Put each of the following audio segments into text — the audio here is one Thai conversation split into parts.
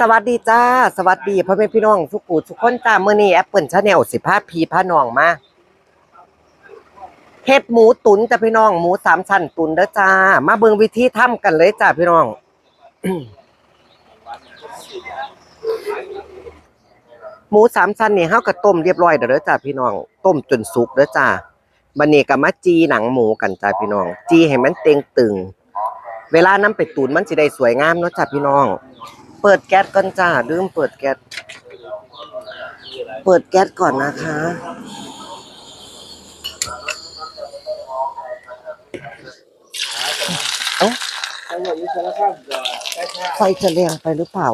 สวัสดีจ้า สวัสดีพ่อแม่พี่น้องทุกผู้ทุกคนจ้ามื้อนี้แอปเปิลชาแนลสิพาพีพานองมาเฮ็ดหมูตุ๋นจ้าพี่น้องหมูสามชั้นตุ๋นเด้อจ้า มาเบิ่งวิธีทำกันเลยจ้าพี่น้องหมูสามชั้นนี่เฮาก็ต้มเรียบร้อยเด้อจ้าพี่น้อง ต้มจนสุกเด้อจ้าบัดนี้ก็มาจีหนังหมูกันจ้าพี่น้อง จีให้มันเต็งตึง เวลานำไปตุ๋นมันสิได้สวยงามเนาะจ้าพี่น้อง เปิดแก๊สก่อนจ้าลืมเปิดแก๊สเปิดแก๊สก่อนนะคะ เอ้าไฟจะแรงไปหรือเปล่า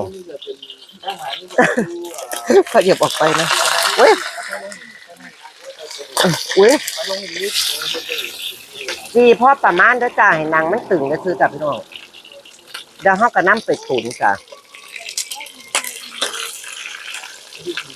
ขยับออกไปนะเว้ยเว้ยจีพ่อประมาณด้อจ้าให้นังมันตึงนะซื้อจ้ะพี่น้องเดี๋ยวเฮาก็น้ำไปตุ๋นจ้ะ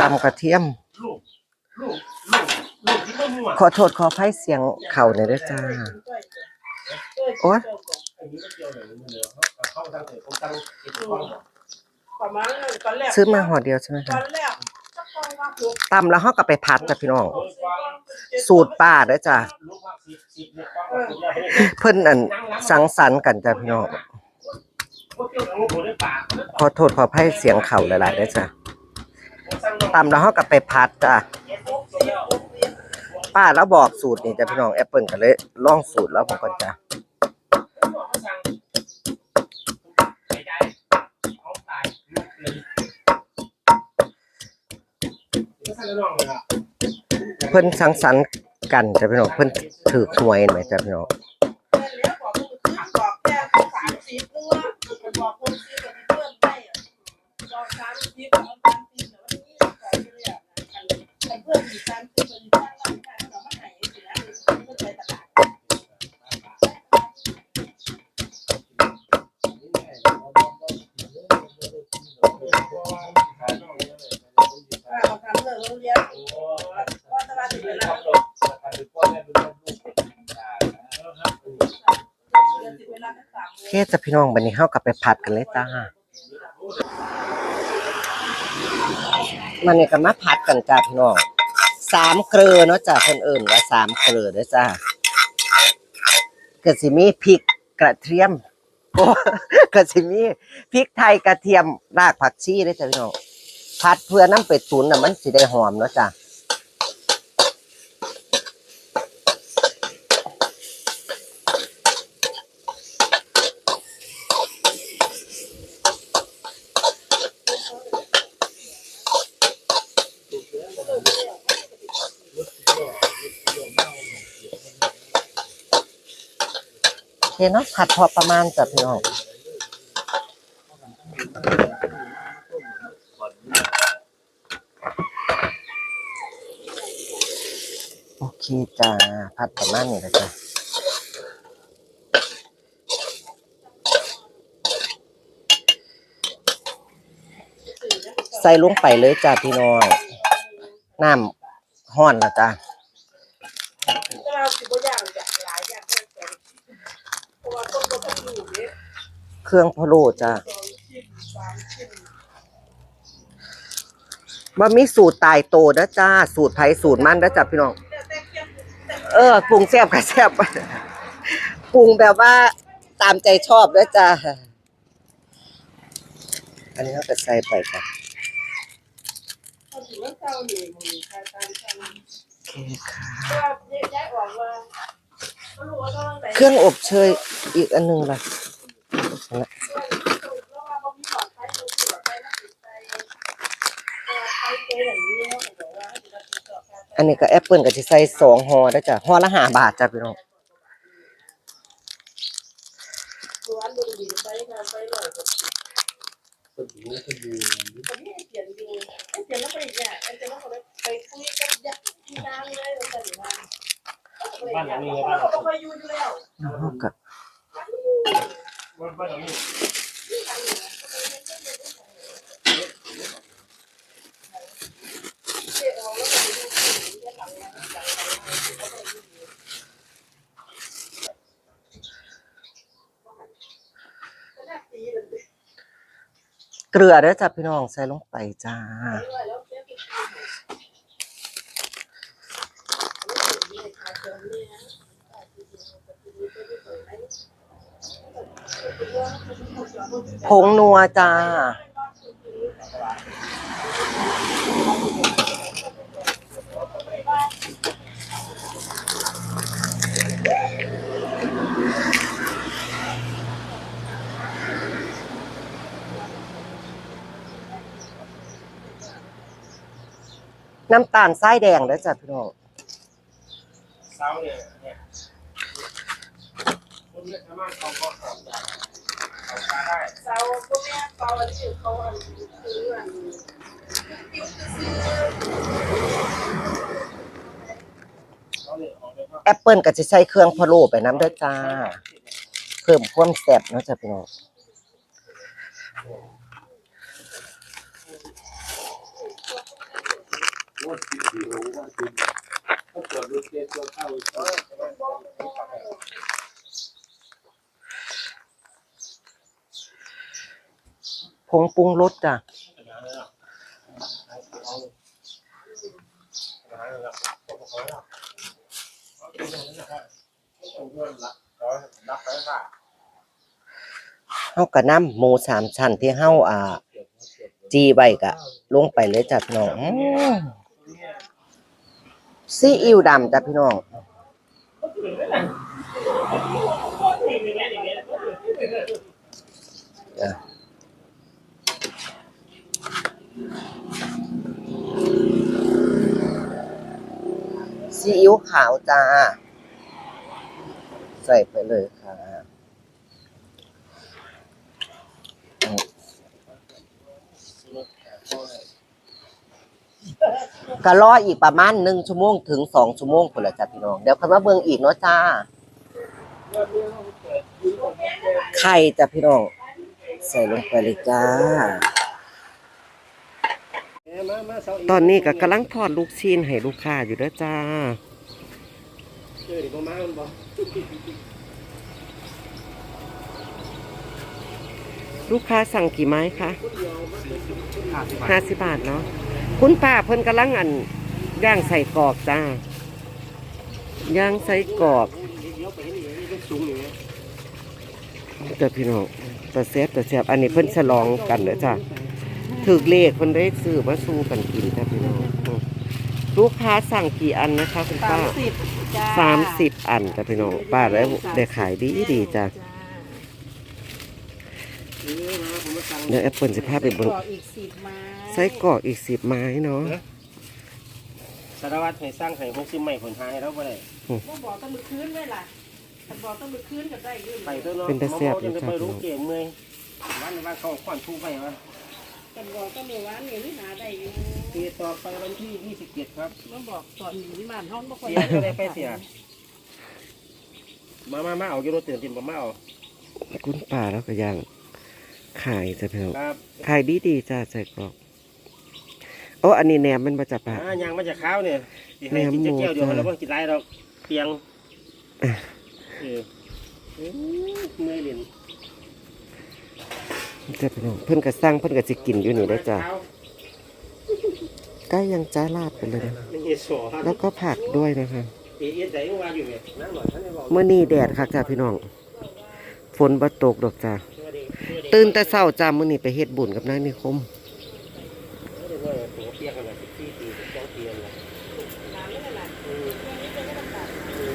ตำกระเทียม ขอโทษขออภัยเสียงเข่าหน่อยด้วยจ้า โอ๊ยประซื้อมาห่อเดียวใช่ไหมคะตำแล้วเฮาก็ไปผัดจ้ะพี่น้อง สูตรป้าด้อจ้ะ เพิ่นอันสังสรรค์กันจ้ะพี่น้องขอโทษขออภัยเสียงเข่าหลายๆด้อจ้ะ ตำแล้วเฮาก็ไปผัดจ้ะป้าแล้วบอกสูตรนี่จ้ะพี่น้องแอปเปิลก็เลยลองสูตรแล้วผมก็จะเพิ่นสังสรรค์กันจ้ะพี่น้องเพิ่นถือหวยไหมจ้ะพี่น้อง เคจ้ะพี่น้องบัดนี้เฮากลับไปผัดกันเลยจ้ามันนี่ก็มาผัดกันจ้ะพี่น้องสามเกลือเนาะจ้ะเพิ่นอิ้นว่าสามเกลือเด้อจ้าก็สิมีพริกกระเทียมโอ้ก็สิมีพริกไทยกระเทียมรากผักชีเด้อจ้ะพี่น้องผัดเพื่อน้ำไปตุ๋นน่ะมันสิได้หอมเนาะจ้ะ เคเนาะผัดพอประมาณจ้ะพี่น้องโอเคจ้าผัดประมาณนี้เลยจ้ะใส่ลงไปเลยจ้ะพี่น้องน้ำห้อนแล้วจ้ะ ก็เราสิบอย่างจากหลายอย่างเพื่อนกันเพราะว่าต้นก็ต้องอยู่เนี่ย เครื่องพะโล้จ้ะสองชิ้นสาบะมีสูตรตายโตนะจ้า สูตรไผสูตรมันนะจ้ะพี่น้อง เออปรุงแซ่บก็แซ่บปรุงแบบว่าตามใจชอบนะจ้าอันนี้เราก็ใส่ไปจ้ะโอเคค่ะเครื่องอบเชยอีกอันหนึงล่ะ อดไฟตัวที่หลอดไฟแล้วติดใจไฟเจ๊อย่างนี้เขาบอกว่าให้ดูแลติดต่อกันอันนี้ก็แอปเปิลก็จะใส่สองห่อนะจ้ะห่อละห้าบาทจ้ะพี่น้องตัวอันดูดีไฟงานไฟหน่อยคนนี้เปลี่ยนอยู่เปลี่ยนแล้วไปอีกเนี่ยเปลี่ยนแล้วก็ไปคุยกับยักษ์ที่นางเลยเราจะหรือว่าบ้านหลังนี้ บ้านเราไปอย่ากับบ้านหลังนี้เกลือเด้อจ้ะพี่น้องใส่ลงไปจ้า ผงนัวจ้า น้ำตาลทรายแดงเด้อจ้ะพี่น้องเสาเนี่ยเนี่ยคนเนี่ยสามารถเอาก็เอาเอาปลาได้ เสาพวกเนี้ยเสาอันนี้เขาอันซื้อเขาเนี่ยออกไปว่าแอปเปิลก็จะใช้เครื่องพะโล้ไปน้ำด้อจ้า เพิ่มความแซ่บเนาะจ้ะพี่น้อง ว่าสิบสี่โลว่าสิบเขาตรวจรถเจ็ดตัวเข้าเออ ผงปรุงรสจ้ะเฮากระน้ำหมูสามชั้นที่เฮาอ่า จีไว้กะ ลงไปเลยจ้ะพี่น้องอื้อซีอิ๊วดำจ้ะพี่น้อง ซีอิ๊วขาวจ้า ใส่ไปเลยค่ะก็รออีกประมาณหนึ่งชั่วโมงถึงสองชั่วโมงคนละจ้ะพี่น้อง เดี๋ยวค่อยมาเบิ่งอีกเนาะจ้า ไข่จ้ะพี่น้อง ใส่ลงไปเลยจ้า ตอนนี้ก็กำลังทอดลูกชิ้นให้ลูกค้าอยู่เด้อจ้าเจอเดี๋ยวมามันบอกลูกค้าสั่งกี่ไม้คะห้าสิบบาทเนาะคุณป้าเพิ่นกำลังอันย่างใส่กรอกจ้าย่างใส่กรอกเดี๋ยวไปเห็นอย่างนี้ก็สูงอย่างเงี้ยแต่พี่น้องแต่เซฟแต่เซฟอันนี้เพิ่นฉลองกันเด้อจ้า ถือเลขเพิ่นได้ซื้อมาสู้กันกินจ้ะพี่น้องอืมลูกค้าสั่งกี่อันนะคะคุณป้าสิบจ้าสามสิบอันจ้ะพี่น้องป้าได้ได้ขายดีดีจ้ะเออมาผมมาสั่งเดี๋ยวแอปเปิลสิพาไปเบนกรอกอีกสิบไม้ไส้กรอกอีกสิบไม้เนาะสารวัตรให้สร้างให้หกสิบไม่ผลหายแล้วบ่ได้บ่บอกต้องมือคืนไว้ล่ะถ้าบอกต้องมือคืนก็ได้อยืนไปตัวเนาะจะไปรู้เกี่ยเมื่อยวันว่าเขาขวัญชูไปวะ กันบอกต้องมือวานนี่หาได้อยู่ตีต่อไปวันที่ยี่สิบเจ็ดครับมาบอกตอนนี้บ้านห้องบ่ค่อยเสียก็ได้ไปเสีย มามามาเอากิโลเตือนจินผมมาเอาคุณป้าแล้วก็ย่างขายจ้ะพี่น้องครับขายดีดีจ้ะไส้กรอกโอ้อันนี้แหนมมันมาจากป้าอ่ายางมาจากข้าวเนี่ยให้กินจะแก้วเดียวแล้วก็กินไรเราเพียงเออเมื่อยเด่น จ้ะพี่น้องเพิ่นก็สั่งเพิ่นก็สิกินอยู่นี่ได้อจ้ะใกล้ยังจ้าลาดไปเลยนะไม่เห็นสอแล้วก็ผักด้วยนะคะเอ็นใจว่าอยู่เนี่ยนั่งหน่อยท่านได้บอกเมื่อนี้แดดค่ะจ้ะพี่น้องฝนบ่ตกดอกจ้ะตื่นแต่เช้าจ้ามื้อนี้ไปเฮ็ดบุญกับนายนิคมตัวเปียกกันเลยที่ตีสองเตียงเลย ปิดแก๊สเลย เรื่อง ค่ะ ว่าต้องการตี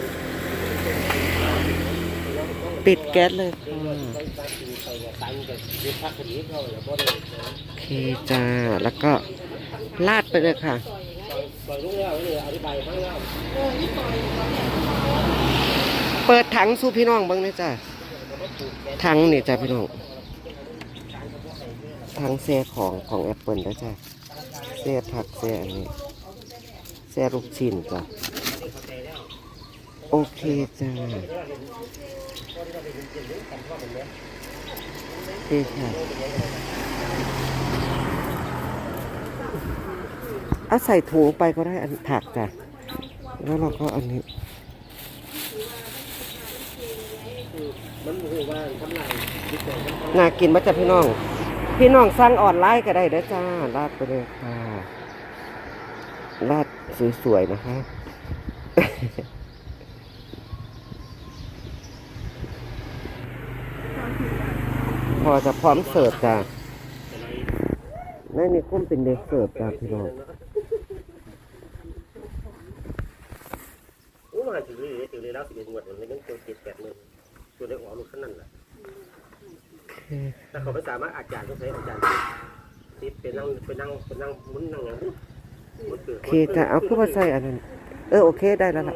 ไปกับตังกับยึดพักค ดีเขาแล้วก็ได้โอเคจ้า แล้วก็ลาดไปเลยค่ะ เปิดถังสู่พี่น้องเบ้างนะจ้ะถังนี่จ้ะพี่น้องทั้งแซ่ของของแอปเปิลนะจ้ะแซ่ผักแซ่อันนี้แซ่ลูกชิ้นจ้ะ โอเคจ้ะโอเคค่ะเอาใส่ถุงไปก็ได้อันผักจ้ะ แล้วเราก็อันนี้น่ากินน่ากินมาจากพี่น้อง พี่น้องสั่งออนไลน์ก็ได้เด้อจ้าลาดไปเลยค่ะลาดสวยๆนะคะ พอจะพร้อมเสิร์ฟจ้าในนี่กุ้มเป็นเด็กเสิร์ฟจ้าพี่น้องโอ้มาถึงเลยถึงเลยแล้วสิบเอ็ดงวดมันยังตัวเจ็ดแปดหมื่นตัวได้หัวลูกขั้นนั่นแหละแต่เขาไม่สามารถอาจารย์ต้องใช้อาจารย์ติดเป็นนั่งเป็นนั่งเป็นนั่งมุนนั่งอย่างนี้โอเคจ้าเอาขึ้นมาใส่อันนั้น เออโอเคได้แล้วล่ะ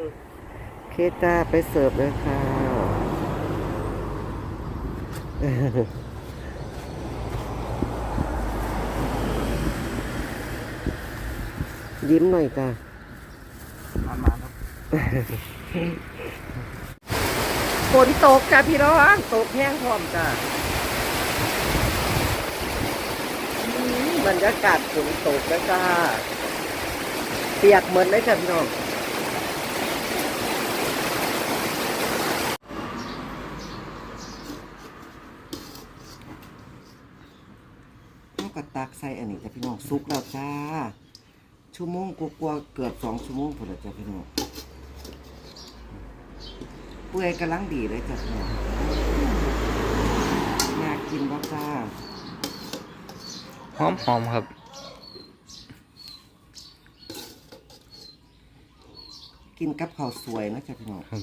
โอเคจ้าไปเสิร์ฟเลยค่ะ ยิ้มหน่อยจ้ามามาครับฝนตกจ้าพี่น้องตกแห้งพร้อมจ้าอืมบรรยากาศฝนตกแล้วจ้าเปียกเหมือนเลยจ้าพี่น้องข้าวกับตักใส่อันนี้จ้ะพี่น้องซุกแล้วจ้า ชั่วโมงกว่าๆเกือบสองชั่วโมงพอแล้วจ้ะพี่น้องเปื่อยกำลังดีเลยจ้ะพี่น้องน่ากินบ่จ้าหอมหอมครับกินกับข้าวสวยนะจ้ะพี่น้อง ครับ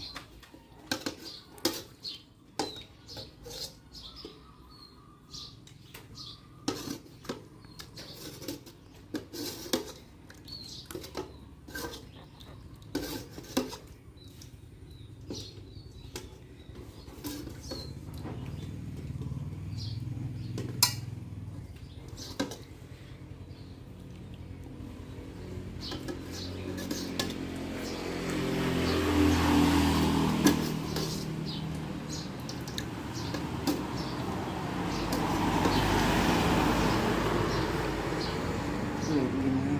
สวยดีนะ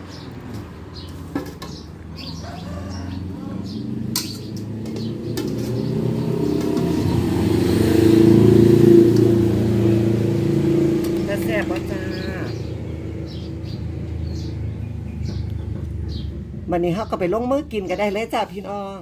จะแซ่บบ่จ้า วันนี้เขาก็ไปลงมือกินกันได้เลยจ้าพี่น้อง